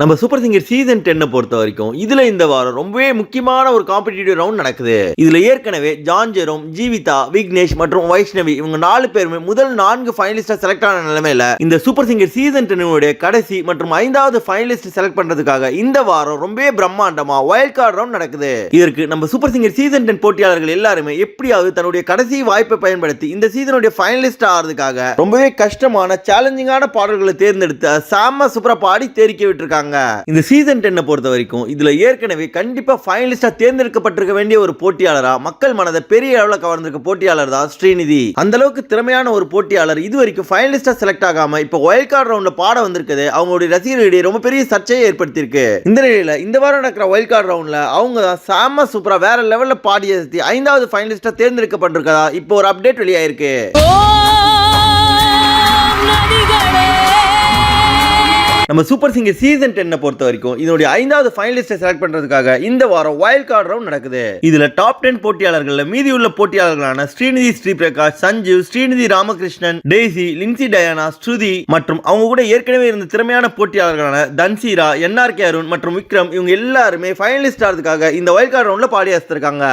நம்ம super singer season டென்னை பொறுத்த வரைக்கும் இதுல இந்த வாரம் ரொம்பவே முக்கியமான ஒரு காம்படிட்டிவ் ரவுண்ட் நடக்குது. இதுல ஏற்கனவே ஜான் ஜெரோம் ஜீவிதா விக்னேஷ் மற்றும் வைஷ்ணவி இவங்க நாலு பேருமே முதல் நான்கு ஃபைனலிஸ்டா செலக்ட் ஆன நிலைமையில இந்த சூப்பர் சிங்கர் சீசன் டென்னுடைய கடைசி மற்றும் ஐந்தாவது ஃபைனலிஸ்ட் செலக்ட் பண்றதுக்காக இந்த வாரம் ரொம்பவே பிரம்மாண்டமா வைல்ட் கார்டு ரவுண்ட் நடக்குது. இதற்கு நம்ம சூப்பர் சிங்கர் சீசன் டென் போட்டியாளர்கள் எல்லாருமே எப்படியாவது தன்னுடைய கடைசி வாய்ப்பை பயன்படுத்தி இந்த சீசனுடைய ஃபைனலிஸ்ட் ஆகிறதுக்காக ரொம்பவே கஷ்டமான சேலஞ்சிங்கான பாடல்களை தேர்ந்தெடுத்து சாம சூப்பரா பாடி தேரிக்க விட்டுருக்காங்க. இந்த சீசன் டென்னை பொறுத்த வரைக்கும் இதுல ஏற்கனவே கண்டிப்பா ஃபைனலிஸ்டா தேர்ந்தெடுக்கப்பட்டிருக்க வேண்டிய ஒரு போட்டியாளரா மக்கள் மனதை பெரிய அளவில் கவர்ந்திருக்க போட்டியாளர் தான் ஸ்ரீநிதி. அந்த அளவுக்கு திறமையான ஒரு போட்டியாளர். இது வரைக்கும் ஃபைனலிஸ்டா செலக்ட் ஆகாம இப்போ ஒயல் கார்டு ரவுண்ட்ல பாட வந்திருக்குது. அவங்களுடைய ரசிகர்களிடையே ரொம்ப பெரிய சர்ச்சையை ஏற்படுத்தியிருக்கு. இந்த நிலையில இந்த வாரம் நடக்கிற ஒயல் கார்டு ரவுண்ட்ல அவங்க தான் சாம சூப்பரா வேற லெவல்ல பாடிய ஏத்தி ஐந்தாவது ஃபைனலிஸ்டா தேர்ந்தெடுக்கப்பட்டிருக்கதா இப்போ ஒரு அப்டேட் வெளியாயிருக்கு. நம்ம சூப்பர் சிங்கர் சீசன் டென்னை பொறுத்த வரைக்கும் இதனுடைய ஐந்தாவது ஃபைனலிஸ்டை செலக்ட் பண்ணுறதுக்காக இந்த வாரம் வைல்ட் கார்டு ரவுண்ட் நடக்குது. இதில் டாப் டென் போட்டியாளர்களில் மீதி உள்ள போட்டியாளர்களான ஸ்ரீநிதி ஸ்ரீபிரகாஷ் சஞ்சீவ் ஸ்ரீநிதி ராமகிருஷ்ணன் டெய்சி லின்சி டயானா ஸ்ருதி மற்றும் அவங்க கூட ஏற்கனவே இருந்த திறமையான போட்டியாளர்களான தன்சீரா என்ஆர்கே அருண் மற்றும் விக்ரம் இவங்க எல்லாருமே ஃபைனலிஸ்ட் ஆகிறதுக்காக இந்த வைல்ட் கார்டு ரவுண்டில் பாடி அசத்திருக்காங்க.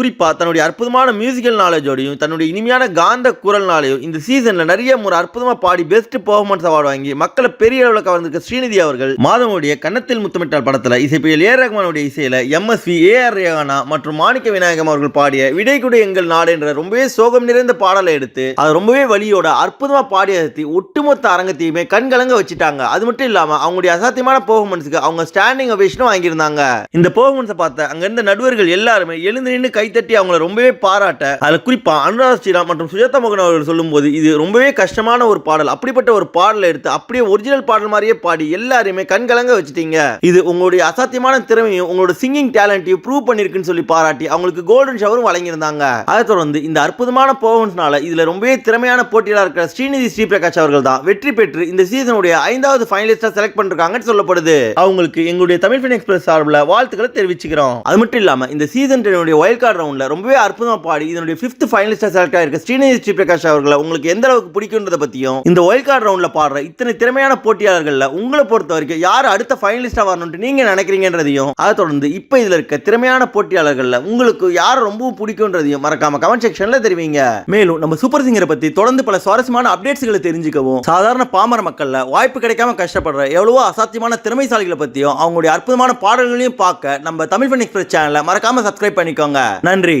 குறிப்பாக தன்னுடைய அற்புதமான மியூசிக்கல் நாலேஜோடையும் தன்னுடைய இனிமையான காந்த குரல்னாலையும் இந்த சீசனில் நிறைய ஒரு அற்புதமாக பாடி பெஸ்ட் பெர்ஃபார்மன்ஸ் அவார்டு வாங்கி மக்களை பெரிய அளவில் கவர்ந்து கவர்ந்திருக்க ஸ்ரீநிதி அவர்கள் மாதமுடைய கன்னத்தில் முத்தமிட்டால் படத்தில் இசைப்பியல் ஏ ரஹ்மானுடைய இசையில எம்எஸ்வி ஏ ஆர் ரேகானா மற்றும் மாணிக்க விநாயகம் அவர்கள் பாடிய விடை எங்கள் நாடு என்ற ரொம்பவே சோகம் நிறைந்த பாடலை எடுத்து அது ரொம்பவே வழியோட அற்புதமாக பாடி அசத்தி ஒட்டுமொத்த அரங்கத்தையுமே கண்கலங்க வச்சுட்டாங்க. அது மட்டும் இல்லாமல் அவங்களுடைய அசாத்தியமான பெர்ஃபார்மன்ஸுக்கு அவங்க ஸ்டாண்டிங் அவேஷனும் வாங்கியிருந்தாங்க. இந்த பெர்ஃபார்மன்ஸை பார்த்த அங்கிருந்த நடுவர்கள் எல்லாருமே எழுந்து நின்று கைத்தட்டி அவங்கள ரொம்பவே பாராட்ட அதில் குறிப்பாக அனுராக் ஸ்ரீராம் மற்றும் சுஜாதா மோகன் அவர்கள் சொல்லும்போது இது ரொம்பவே கஷ்டமான ஒரு பாடல். அப்படிப்பட்ட ஒரு பாடலை எடுத்து அப்படியே ஒரிஜினல் பாடல் மாதிரியே பாடி எல்லாருமே கண்கலங்க வச்சுட்டீங்க. இது உங்களுடைய அசாத்தியமான திறமையும் உங்களோட சிங்கிங் டேலண்ட்டையும் ப்ரூவ் பண்ணிருக்குன்னு சொல்லி பாராட்டி அவங்களுக்கு கோல்டன் ஷவரும் வழங்கியிருந்தாங்க. அதை தொடர்ந்து இந்த அற்புதமான பர்ஃபார்மன்ஸ்னால இதுல ரொம்பவே திறமையான போட்டியாளர் இருக்கிற ஸ்ரீநிதி ஸ்ரீபிரகாஷ் அவர்கள் தான் வெற்றி பெற்று இந்த சீசனுடைய ஐந்தாவது ஃபைனலிஸ்டா செலக்ட் பண்ணிருக்காங்கன்னு சொல்லப்படுது. அவங்களுக்கு எங்களுடைய தமிழ் ஃபின் எக்ஸ்பிரஸ் சார்பில் வாழ்த்துக்களை தெரிவிச்சுக்கிறோம். அது மட்டும் இல்லாம இந்த சீசன் டென்னுடைய ஒயல் கார்டு ரவுண்ட்ல ரொம்பவே அற்புதமா பாடி இதனுடைய ஃபிஃப்த் ஃபைனலிஸ்டா செலக்ட் ஆயிருக்க ஸ்ரீநிதி ஸ்ரீபிரகாஷ் அவர்களை உங்களுக்கு எந்த அளவுக்கு பிடிக்கும்ன்றத பத்தியும் இந்த ஒயல் கார்டு ரவுண்ட்ல பாடுற இத்தனை திறமையான போட்டியாளர்கள் உங்களை பொறுத்த வரைக்கும் யார் அடுத்த ஃபைனலிஸ்டாக வரணும்ட்டு நீங்கள் நினைக்கிறீங்கன்றதையும் அதை தொடர்ந்து இப்போ இதில் இருக்க திறமையான போட்டியாளர்களில் உங்களுக்கு யார் ரொம்பவும் பிடிக்கும்ன்றதையும் மறக்காம கமெண்ட் செக்ஷனில் தெரிவிங்க. மேலும் நம்ம சூப்பர் சிங்கரை பற்றி தொடர்ந்து பல சுவாரஸ்யமான அப்டேட்ஸ்களை தெரிஞ்சுக்கவும் சாதாரண பாமர மக்களில் வாய்ப்பு கிடைக்காம கஷ்டப்படுற எவ்வளவோ அசாத்தியமான திறமைசாலிகளை பற்றியும் அவங்களுடைய அற்புதமான பாடல்களையும் பார்க்க நம்ம தமிழ் பண்ணி எக்ஸ்பிரஸ் சேனலை மறக்காம சப்ஸ்கிரைப் பண்ணிக்கோங்க. நன்றி.